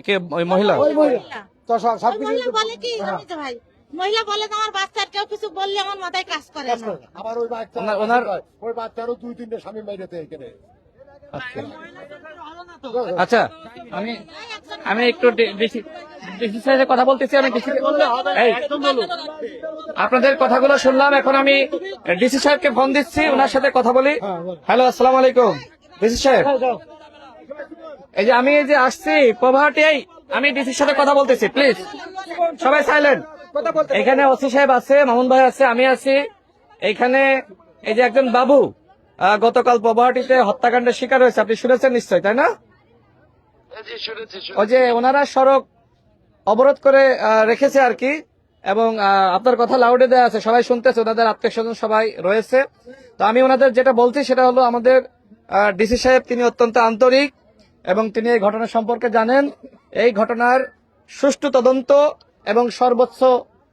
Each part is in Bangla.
কে ওই মহিলা? তো সব সব বলে কি? জানি ভাই মহিলা বলে তোমার বাচ্চার কেউ কিছু বললে আমার মাথায় কাজ করে না। আবার ওই বাচ্চা ওনার- ওনার- ওই বাচ্চারও দুই তিনটে স্বামী মেরেতে এখানে। আচ্ছা। আমি আমি একটু ডিসি ডিসি সাহেবের কথা বলতেছি আমি ডিসি আপনাদের কথাগুলো শুনলাম এখন আমি ডিসি সাহেবকে ফোন দিচ্ছি ওনার সাথে কথা বলি। হ্যালো আসসালামু আলাইকুম। ডিসি সাহেব। এই যে আমি এই যে আসছি পভাটি আমি ডিসির সাথে কথা বলতেছি প্লিজ সবাই সাইলেন্ট এখানে ওসি সাহেব আছে মামুন ভাই আছে আমি আছি। এখানে এই যে একজন বাবু গতকাল পভাটিতে হত্যাকাণ্ডের শিকার হয়েছে আপনি শুনেছেন নিশ্চয় তাই না? ওই যে ওনারা সড়ক অবরোধ করে রেখেছে আর কি এবং আপনার কথা লাউডে দেওয়া আছে সবাই শুনতেছে ওনাদের আত্মীয় স্বজন সবাই রয়েছে। তো আমি ওনাদের যেটা বলছি সেটা হলো আমাদের ডিসি সাহেব তিনি অত্যন্ত আন্তরিক এবং তিনি এই ঘটনা সম্পর্কে জানেন, এই ঘটনার সুষ্ঠু তদন্ত এবং সর্বোচ্চ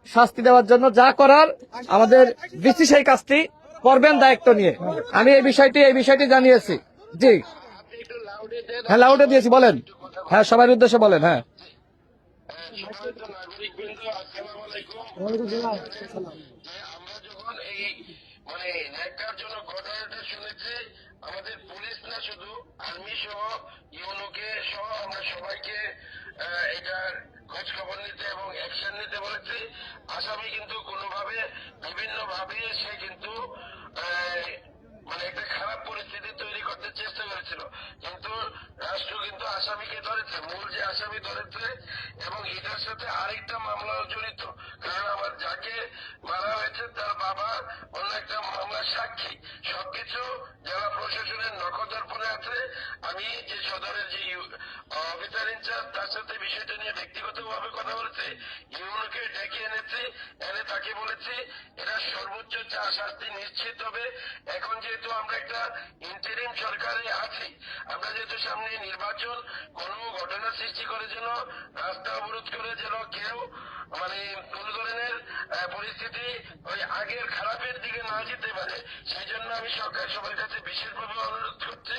শাস্তি দেওয়ার জন্য যা করার আমাদের বিসি সেই কাজটি করবেন দায়িত্ব নিয়ে। আমি এই বিষয়টি এই বিষয়টি জানিয়েছি। জি। হ্যাঁ লাউডে দিয়েছি, বলেন। হ্যাঁ সবার উদ্দেশ্যে বলেন হ্যাঁ। আলাইকুম। আমরা যখন এই মানে ঘটনাটা শুনেছি আমাদের পুলিশ না, শুধু আর্মি সহ, ইউনোকে সহ আমরা সবাইকে এটার খোঁজ খবর নিতে এবং অ্যাকশন নিতে বলেছি। আসামি কিন্তু কোনোভাবে বিভিন্ন ভাবে সে কিন্তু মানে একটা খারাপ পরিস্থিতি তৈরি করতে চেষ্টা করেছিল। কিন্তু রাষ্ট্র কিন্তু আসামিকে ধরেছে, মূল যে আসামি ধরেছে এবং এটার সাথে আরেকটা মামলাও জড়িত। কারণ আমার যাকে মারা হয়েছে, তার বাবা অন্য একটা মামলার সাক্ষী, সবকিছু যারা প্রশাসনের নখদর্পণে আছে, আমি যে সদরের যে অফিসার ইনচার্জ তার সাথে বিষয়টা নিয়ে ব্যক্তিগতভাবে কথা বলেছি, ইউনোকে ডেকে এনেছি, এনে তাকে বলেছি, এরা সর্বোচ্চ চা শাস্তি নিশ্চিত হবে। এখন যেহেতু আমরা একটা ইন্টারিম সরকারে আছি, আমরা যেহেতু সামনে নির্বাচন, কোনো ঘটনা সৃষ্টি করে যেন রাস্তা অবরোধ করে যেন কেউ মানে কোন ধরনের পরিস্থিতি ওই আগের খারাপের দিকে না যেতে পারে। সেই জন্য আমি সরকার সবার কাছে বিশেষভাবে অনুরোধ করছি।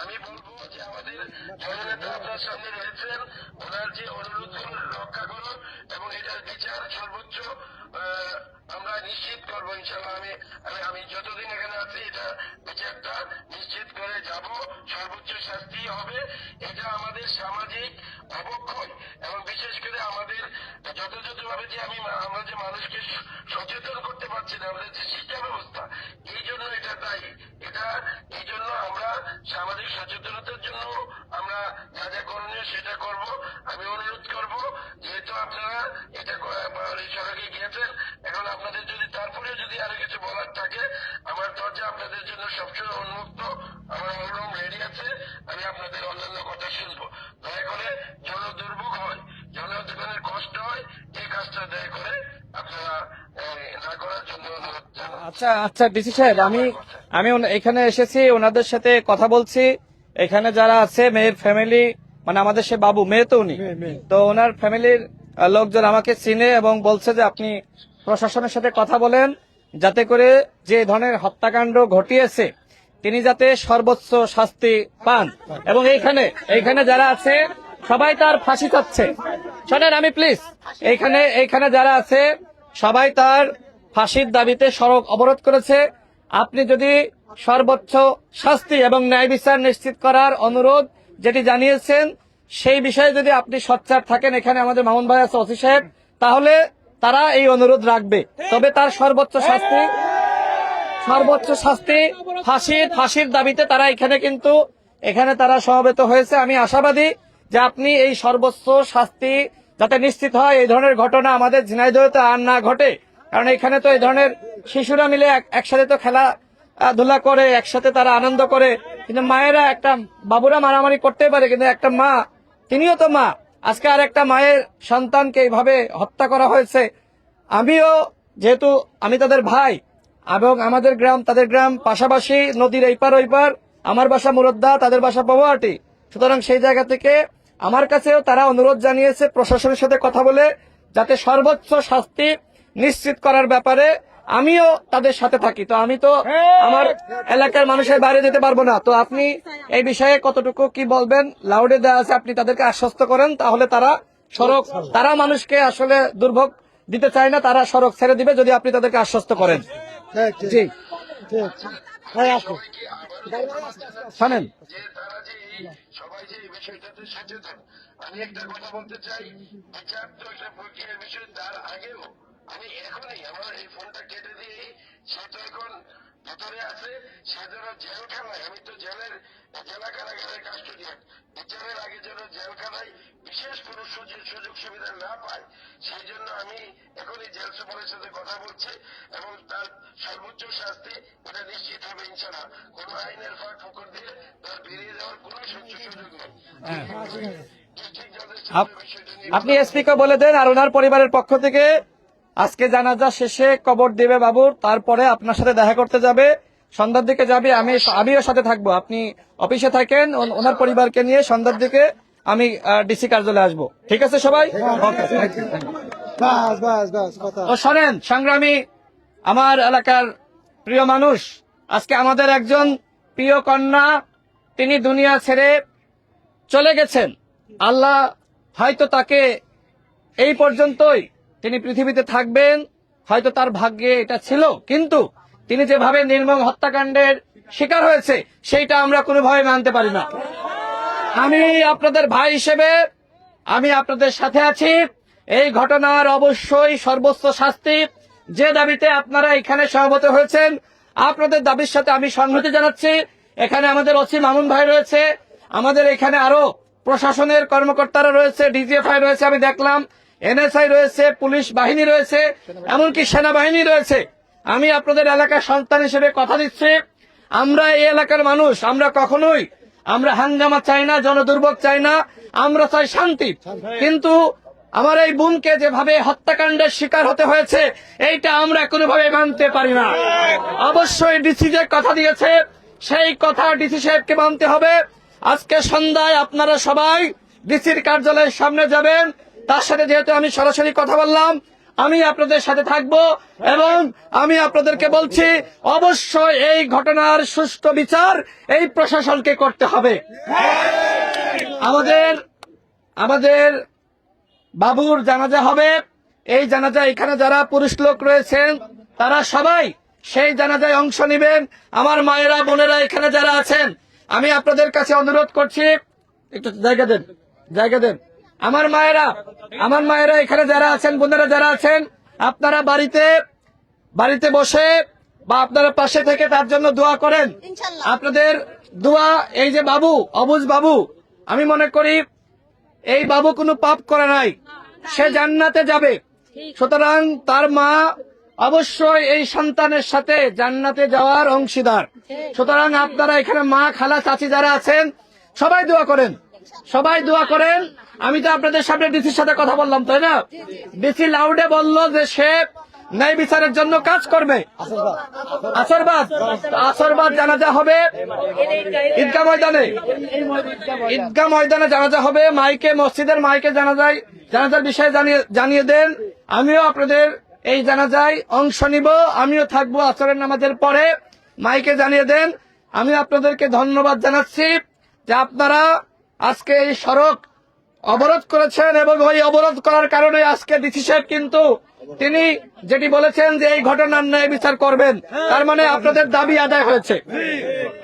আমি বলব যে আমাদের জননেতা আপনার সামনে রয়েছেন। ওনার যে অনুরোধ রক্ষা করুন এবং এটার বিচার সর্বোচ্চ আমরা নিশ্চিত করব ইনশাল্লাহ আমি আমি আমি যতদিন এখানে আছি, এটা বিচারটা নিশ্চিত করে যাব। সর্বোচ্চ শাস্তি হবে এটা আমাদের সামাজিক অবক্ষয় এবং বিশেষ করে আমাদের যথাযথভাবে যে আমি আমরা যে মানুষকে সচেতন করতে পারছি না, আমাদের যে শিক্ষা ব্যবস্থা, এই জন্য এটা দায়ী। এটা এই জন্য আমরা সামাজিক সচেতনতার জন্য আমরা যা যা করণীয় সেটা করব। আমি অনুরোধ করব, যেহেতু আপনারা এটা সড়কে গিয়েছেন, এখন আপনাদের যদি তারপরে যদি আরও কিছু বলার থাকে, আমার দরজা আপনাদের জন্য সবসময় উন্মুক্ত, আমার অলরুম রেডি আছে, আমি আপনাদের অন্যান্য কথা শুনব। দয়া করে জন দুর্ভোগ হয়। জনগণের কষ্ট হয়। কাজটা দয়া করে আপনারা না করার জন্য আচ্ছা আচ্ছা ডিসি সাহেব আমি আমি এখানে এসেছি ওনাদের সাথে কথা বলছি। এখানে যারা আছে মেয়ের ফ্যামিলি মানে আমাদের সে বাবু মেয়ে তো উনি। তো ওনার ফ্যামিলির লোকজন আমাকে চিনে এবং বলছে যে আপনি প্রশাসনের সাথে কথা বলেন যাতে করে যে ধরনের হত্যাকাণ্ড ঘটিয়েছে তিনি যাতে সর্বোচ্চ শাস্তি পান। এবং এইখানে এইখানে যারা আছে সবাই তার ফাঁসি চাচ্ছে। শোনেন আমি প্লিজ এইখানে এইখানে যারা আছে, সবাই তার ফাঁসির দাবিতে সড়ক অবরোধ করেছে। আপনি যদি সর্বোচ্চ শাস্তি এবং ন্যায় বিচার নিশ্চিত করার অনুরোধ যেটি জানিয়েছেন, সেই বিষয়ে যদি আপনি সচ্চার থাকেন, এখানে আমাদের মামুন ভাই আছে, ওসি সাহেব, তাহলে তারা এই অনুরোধ রাখবে। তবে তার সর্বোচ্চ শাস্তি সর্বোচ্চ শাস্তি ফাঁসির ফাঁসির দাবিতে তারা এখানে কিন্তু, এখানে তারা সমবেত হয়েছে। আমি আশাবাদী যে আপনি এই সর্বোচ্চ শাস্তি যাতে নিশ্চিত হয়, এই ধরনের ঘটনা আমাদের ঝিনাইদহতে আর না ঘটে। কারণ এখানে তো এই ধরনের শিশুরা মিলে এক- একসাথে তো খেলা ধুলা করে, একসাথে তারা আনন্দ করে। কিন্তু মায়েরা একটা, বাবুরা মারামারি করতে পারে, কিন্তু একটা মা, তিনিও তো মা। আজকে আর একটা মায়ের সন্তানকে এইভাবে হত্যা করা হয়েছে। আমিও যেহেতু আমি তাদের ভাই, এবং আমাদের গ্রাম, তাদের গ্রাম পাশাপাশি নদীর এইপার ওইপার, আমার বাসা মুরদ্দা, তাদের বাসা পাওয়াটি সুতরাং সেই জায়গা থেকে আমার কাছেও তারা অনুরোধ জানিয়েছে প্রশাসনের সাথে কথা বলে যাতে সর্বোচ্চ শাস্তি নিশ্চিত করার ব্যাপারে আমিও তাদের সাথে থাকি। তো আমি তো আমার এলাকার মানুষের বাইরে যেতে পারব না। তো আপনি এই বিষয়ে কতটুকু কি বলবেন? লাউডে দেওয়া আছে আপনি তাদেরকে আশ্বস্ত করেন তাহলে তারা সড়ক তারা মানুষকে আসলে দুর্ভোগ দিতে চায় না তারা সড়ক ছেড়ে দিবে যদি আপনি তাদেরকে আশ্বস্ত করেন। জি। শোনেন যে তারা যে এই সবাই যে এই বিষয়টাতে সচেতন আমি একটা কথা বলতে চাই বিচার তো একটা প্রক্রিয়ার বিষয় তার আগেও আমি এখনই আমার এই ফোনটা কেটে দিয়ে সে তো এখন ভেতরে আছে সে যেন জেলখানায় আমি তো জেলের জেলা কারাগারের কাস্টোডিয়ান বিচারের আগে যেন জেলখানায় বিশেষ কোনো সুযোগ সুযোগ সুবিধা না পায় সেই জন্য আমি এখনই জেল সুপারের সাথে কথা বলছি এবং তার সর্বোচ্চ শাস্তি এটা নিশ্চিত হবে ইনশাল্লাহ কোন আইনের ফাঁক ফকর দিয়ে তার বেরিয়ে যাওয়ার কোনো সুযোগ সুযোগ নেই। নিয়ে আপনি এসপি কে বলে দেন আর ওনার পরিবারের পক্ষ থেকে। আজকে জানাজা শেষে কবর দেবে বাবুর তারপরে আপনার সাথে দেখা করতে যাবে। সন্ধ্যার দিকে যাবে আমি আমিও সাথে থাকব। আপনি অফিসে থাকেন ওনার পরিবারকে নিয়ে সন্ধ্যার দিকে আমি ডিসি কার্যালয়ে আসব। ঠিক আছে সবাই? কথা। ও শোনেন সংগ্রামী আমার এলাকার প্রিয় মানুষ, আজকে আমাদের একজন প্রিয় কন্যা, তিনি দুনিয়া ছেড়ে চলে গেছেন। আল্লাহ হয়তো তাকে এই পর্যন্তই তিনি পৃথিবীতে থাকবেন, হয়তো তার ভাগ্যে এটা ছিল, কিন্তু তিনি যেভাবে নির্মম হত্যাকাণ্ডের শিকার হয়েছে, সেইটা আমরা কোনোভাবে মানতে পারি না। আমি আপনাদের ভাই হিসেবে, আমি আপনাদের সাথে আছি। এই ঘটনার অবশ্যই সর্বোচ্চ শাস্তি যে দাবিতে আপনারা এখানে সহমত হয়েছেন, আপনাদের দাবির সাথে আমি সংহতি জানাচ্ছি। এখানে আমাদের অসীম মামুন ভাই রয়েছে, আমাদের এখানে আরও প্রশাসনের কর্মকর্তারা রয়েছে, ডিজিএফআই রয়েছে, আমি দেখলাম, এনএসআই রয়েছে, পুলিশ বাহিনী রয়েছে, এমনকি সেনাবাহিনী রয়েছে। আমি আপনাদের এলাকার সন্তান হিসেবে কথা দিচ্ছি। আমরা এই এলাকার মানুষ, আমরা কখনোই, আমরা হাঙ্গামা চাই না, জনদুর্ভোগ চাই না, আমরা চাই শান্তি। কিন্তু আমার এই বোনকে যেভাবে হত্যাকাণ্ডের শিকার হতে হয়েছে, এইটা আমরা কোনোভাবে মানতে পারি না। অবশ্যই ডিসি যে কথা দিয়েছে, সেই কথা ডিসি সাহেবকে মানতে হবে। আজকে সন্ধ্যায় আপনারা সবাই ডিসির কার্যালয়ের সামনে যাবেন। তার সাথে যেহেতু আমি সরাসরি কথা বললাম, আমি আপনাদের সাথে থাকব এবং আমি আপনাদেরকে বলছি, অবশ্যই এই ঘটনার সুষ্ঠু বিচার এই প্রশাসনকে করতে হবে। আমাদের আমাদের বাবুর জানাজা হবে। এই জানাজা এখানে যারা পুরুষ লোক রয়েছেন তারা সবাই সেই জানাজায় অংশ নেবেন। আমার মায়েরা বোনেরা এখানে যারা আছেন আমি আপনাদের কাছে অনুরোধ করছি একটু জায়গা দেন জায়গা দেন। আমার মায়েরা আমার মায়েরা এখানে যারা আছেন বোনেরা যারা আছেন আপনারা বাড়িতে বাড়িতে বসে বা আপনারা পাশে থেকে তার জন্য দোয়া করেন। আপনাদের দোয়া এই যে বাবু অবুজ বাবু আমি মনে করি এই বাবু কোনো পাপ করে নাই। সে জান্নাতে যাবে। সুতরাং তার মা অবশ্যই এই সন্তানের সাথে জান্নাতে যাওয়ার অংশীদার। সুতরাং আপনারা এখানে মা, খালা, চাচি যারা আছেন, সবাই দোয়া করেন। সবাই দোয়া করেন। আমি তো আপনাদের সামনে ডিসির সাথে কথা বললাম, তাই না? ডিসি লাউডে বলল যে, সে ন্যায় বিচারের জন্য কাজ করবে। আসরবাদ আসরবাদ জানাজা হবে ঈদগা ময়দানে। ঈদগা ময়দানে জানাজা হবে, মাইকে, মসজিদের মাইকে জানাজায়, জানাজার বিষয়ে জানিয়ে দেন। আমিও আপনাদের এই জানাজায় অংশ নিব, আমিও থাকব আসরের নামাজের পরে। মাইকে জানিয়ে দেন, আমি আপনাদেরকে ধন্যবাদ জানাচ্ছি যে আপনারা আজকে এই সড়ক অবরোধ করেছেন এবং ওই অবরোধ করার কারণে আজকে ডিসি সাহেব কিন্তু তিনি যেটি বলেছেন যে এই ঘটনার ন্যায় বিচার করবেন তার মানে আপনাদের দাবি আদায় হয়েছে।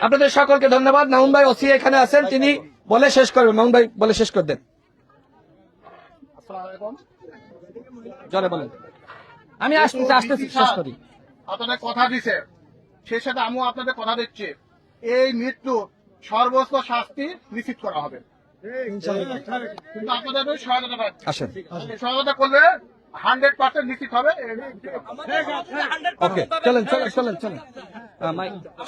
আপনাদের সকলকে ধন্যবাদ। মামুন ভাই ওসি এখানে আছেন তিনি বলে শেষ করবেন। মামুন ভাই বলে শেষ করে দেন। জলে বলেন। আমি আসতেছি আসতেছি শেষ করি। আপনাদের কথা দিছে। সেই সাথে আমিও আপনাদের কথা দিচ্ছি। এই মৃত্যু সর্বোচ্চ শাস্তি নিশ্চিত করা হবে। কিন্তু আপনাদের সহায়তা সহায়তা করলে হান্ড্রেড পার্সেন্ট নিশ্চিত হবে? ওকে চলেন চলেন চলেন চলেন।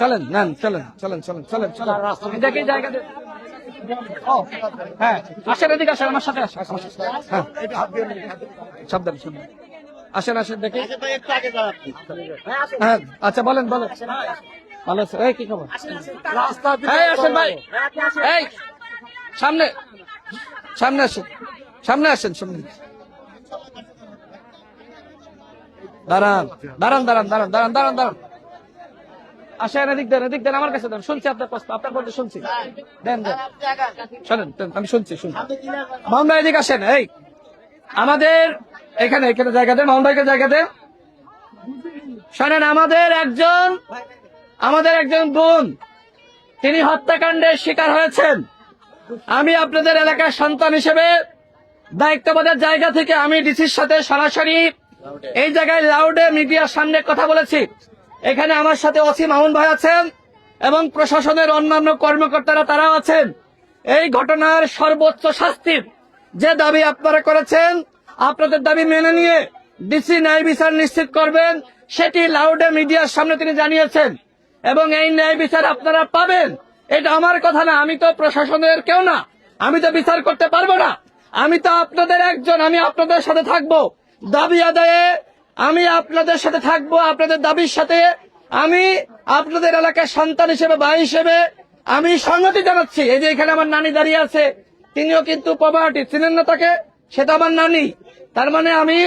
চলেন নেন চলেন চলেন চলেন চলেন চলেন। দেখি জায়গা হ্যাঁ। আসেন এদিকে আসেন আমার সাথে আসেন হ্যাঁ। সাবধান সাবধান। আসেন আসেন দেখি। হ্যাঁ আচ্ছা বলেন বলেন। ভালো আছে এই কি খবর? এই আসেন ভাই। এই সামনে। সামনে আসেন সামনে আসেন সামনে। দাঁড়ান দাঁড়ান দাঁড়ান দাঁড়ান দাঁড়ান দাঁড়ান দাঁড়ান। আসেন, এদিক দেন এদিক দেন, আমার কাছে দেন। শুনছি আপনার কষ্ট আপনার কথা শুনছি। দেন শোনেন আমি শুনছি শুনছি মামুন ভাই এদিকে আসেন, এই। আমাদের, এখানে এখানে জায়গা দেন দেন। শোনেন, আমাদের একজন আমাদের একজন বোন, তিনি হত্যাকাণ্ডের শিকার হয়েছেন। আমি আপনাদের এলাকার সন্তান হিসেবে দায়িত্ববাদের জায়গা থেকে আমি ডিসির সাথে সরাসরি এই জায়গায় লাউডে মিডিয়ার সামনে কথা বলেছি। এখানে আমার সাথে অসীম মামুন ভাই আছেন এবং প্রশাসনের অন্যান্য কর্মকর্তারা তারাও আছেন। এই ঘটনার সর্বোচ্চ শাস্তির যে দাবি আপনারা করেছেন, আপনাদের দাবি মেনে নিয়ে ডিসি ন্যায় বিচার নিশ্চিত করবেন, সেটি লাউডে মিডিয়ার সামনে তিনি জানিয়েছেন। এবং এই ন্যায় বিচার আপনারা পাবেন। এটা আমার কথা না, আমি তো প্রশাসনের কেউ না। আমি তো বিচার করতে পারব না। আমি তো আপনাদের একজন, আমি আপনাদের সাথে থাকব। দাবি আদায়ে আমি আপনাদের সাথে থাকব, আপনাদের দাবির সাথে। আমি আপনাদের এলাকার সন্তান হিসেবে, ভাই হিসেবে আমি সংহতি জানাচ্ছি। এই যে এখানে আমার নানি দাঁড়িয়ে আছে, তিনিও কিন্তু পভার্টি চিনেন না তাকে সেটা আমার নানি। তার মানে আমি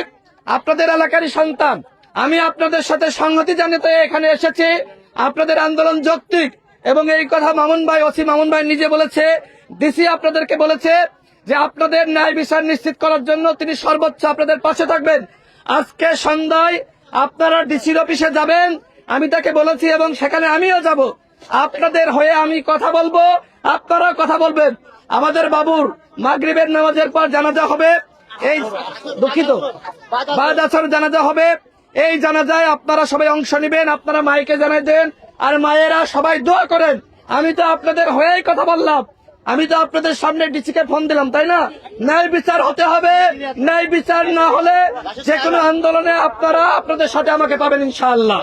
আপনাদের এলাকারই সন্তান। আমি আপনাদের সাথে সংহতি জানাতে এখানে এসেছি। আপনাদের আন্দোলন যৌক্তিক। এবং এই কথা মামুন ভাই, ওসি মামুন ভাই নিজে বলেছে। ডিসি আপনাদেরকে বলেছে যে আপনাদের ন্যায় বিচার নিশ্চিত করার জন্য তিনি সর্বোচ্চ আপনাদের পাশে থাকবেন। আজকে সন্ধ্যায় আপনারা ডিসির অফিসে যাবেন, আমি তাকে বলেছি এবং সেখানে আমিও যাব। আপনাদের হয়ে আমি কথা বলব, আপনারাও কথা বলবেন। আমাদের বাবুর মাগরিবের নামাজের পর জানাজা হবে। এই দুঃখিত। বাদ আসর জানাজা হবে। এই জানাজায় আপনারা সবাই অংশ নেবেন, আপনারা মাইকে জানাই দেন, আর মায়েরা সবাই দোয়া করেন। আমি তো আপনাদের হয়েই কথা বললাম। আমি তো আপনাদের সামনে ডিসিকে ফোন দিলাম তাই না? ন্যায় বিচার হতে হবে। ন্যায় বিচার না হলে যে কোনো আন্দোলনে আপনারা আপনাদের সাথে আমাকে পাবেন ইনশাআল্লাহ।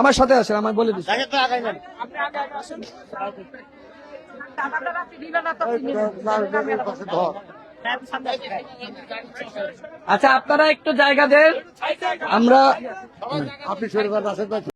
আমার সাথে আসেন আমার বলে দিচ্ছি আচ্ছা আপনারা একটু জায়গা দেন। আমরা